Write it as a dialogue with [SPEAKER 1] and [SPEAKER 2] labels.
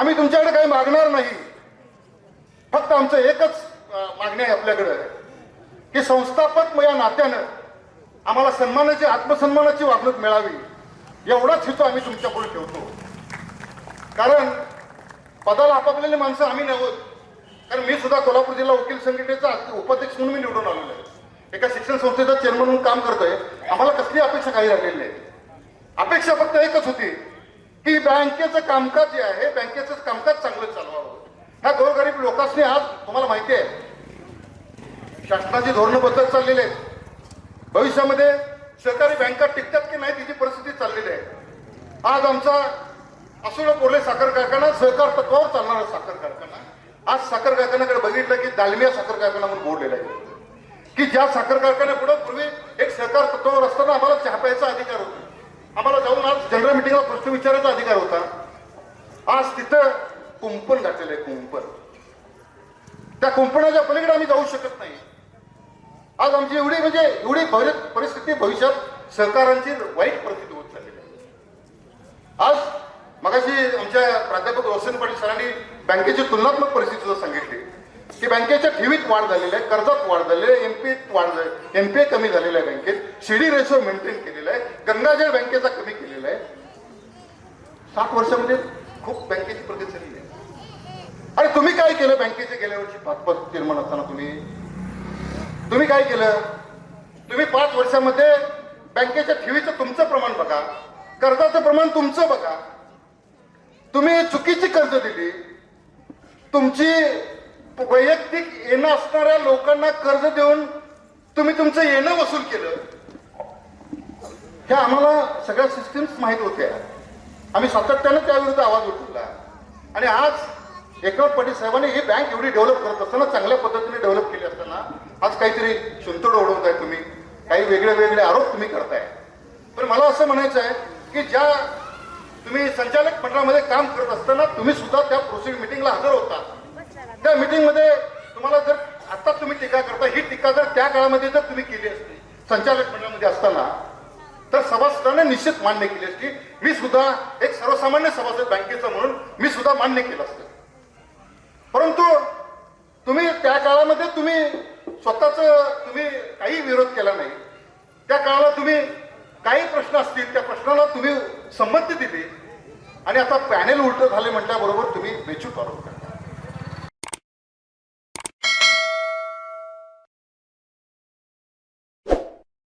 [SPEAKER 1] आम्ही तुमच्याकडे काही मागणार नाही. फक्त आमचं एकच मागणी आहे आपल्याकडे. की संस्थापक या नात्यानं आम्हाला सन्मानाची आत्मसन्मानाची वागणूक मिळावी. एवढाच हेतू आम्ही तुमच्यापुढे ठेवतो. कारण पदाला आपापलेली माणसं आम्ही नव्हत कारण मी सुद्धा कोल्हापूर जिल्हा वकील संघटनेचा उपाध्यक्ष म्हणून मी निवडून आलेलो आहे. एका शिक्षण संस्थेचा चेअरमन म्हणून काम करतोय. आम्हाला कसली अपेक्षा काही राहिलेली नाही. अपेक्षा फक्त एकच होती. की बँकेचं कामकाज जे आहे बँकेचं कामकाज चांगलं चालवावं. ह्या गोरगरीब लोकांनी आज तुम्हाला माहिती आहे शासनाची धोरणं बदलत चाललेली आहेत. भविष्यामध्ये सहकारी बँका टिकतात की नाही तिची परिस्थिती चाललेली आहे. आज आमचा असोडा बोर्ले साखर कारखाना सहकार तत्वावर चालणारा साखर कारखाना. आज साखर कारखान्याकडे बघितलं की दालमिया साखर कारखाना म्हणून बोललेला आहे. की ज्या साखर कारखान्यापुढे पूर्वी एक सहकार तत्वावर असताना आम्हाला चहा प्यायचा अधिकार होता. आम्हाला जाऊन आज जनरल मिटिंगला प्रश्न विचारायचा अधिकार होता. आज तिथं कुंपण घातलेलं आहे कुंपण. त्या कुंपणाच्या पलीकडे आम्ही जाऊ शकत नाही. आज आमची एवढी म्हणजे एवढी परिस्थिती भविष्यात सहकारांची वाईट परिस्थिती होत चाललेली आहे. आज मगाशी आमच्या प्राध्यापक रोशन पाटील सरांनी बँकेची तुलनात्मक परिस्थिती सुद्धा सांगितली. की बँकेच्या ठेवीत वाढ झालेली आहे कर्जात वाढ झालेली आहे एमपी वाढ झाली एमपीए कमी झालेला आहे बँकेत. सीडी रेशो मेंटेन केलेला आहे गंगाजळ बँकेचा कमी केलेला आहे. साठ वर्षामध्ये खूप बँकेची प्रगती झाली आहे. अरे तुम्ही काय केलं बँकेचे गेल्या वर्षी पाच पद निर्माण असताना तुम्ही? तुम्ही काय केलं? तुम्ही पाच वर्षामध्ये बँकेच्या ठेवीचं तुमचं प्रमाण बघा कर्जाचं प्रमाण तुमचं बघा. तुम्ही चुकीची कर्ज दिली तुमची वैयक्तिक येणं असणाऱ्या लोकांना कर्ज देऊन तुम्ही तुमचं येणं वसूल केलं हे आम्हाला सगळ्या सिस्टीम्स माहीत होत्या. आम्ही सातत्यानं त्याविरुद्ध आवाज उठवला. आणि आज एकनाथ पाटील साहेबांनी ही बँक एवढी डेव्हलप करत असताना चांगल्या पद्धतीने डेव्हलप केली असताना आज काहीतरी शुंतड ओढवताय तुम्ही काही वेगळे वेगळे आरोप तुम्ही करताय. पण मला असं म्हणायचं आहे की ज्या तुम्ही संचालक मंडळामध्ये काम करत असताना तुम्ही सुद्धा त्या प्रोसिड मिटिंगला हजर होता त्या मिटिंगमध्ये तुम्हाला जर आता तुम्ही टीका करता ही टीका जर त्या काळामध्ये जर तुम्ही केली असती संचालक मंडळामध्ये असताना तर सभासदांनी निश्चित मान्य केली असती. मी सुद्धा एक सर्वसामान्य सभासद बँकेचा म्हणून मी सुद्धा मान्य केलं असतं. परंतु तुम्ही त्या काळामध्ये तुम्ही स्वतःच तुम्ही काही विरोध केला नाही. त्या काळाला तुम्ही काही प्रश्न असतील त्या प्रश्नाला तुम्ही संमती दिली आणि आता पॅनेल उलट झाले म्हटल्याबरोबर तुम्ही बेचूक आरोप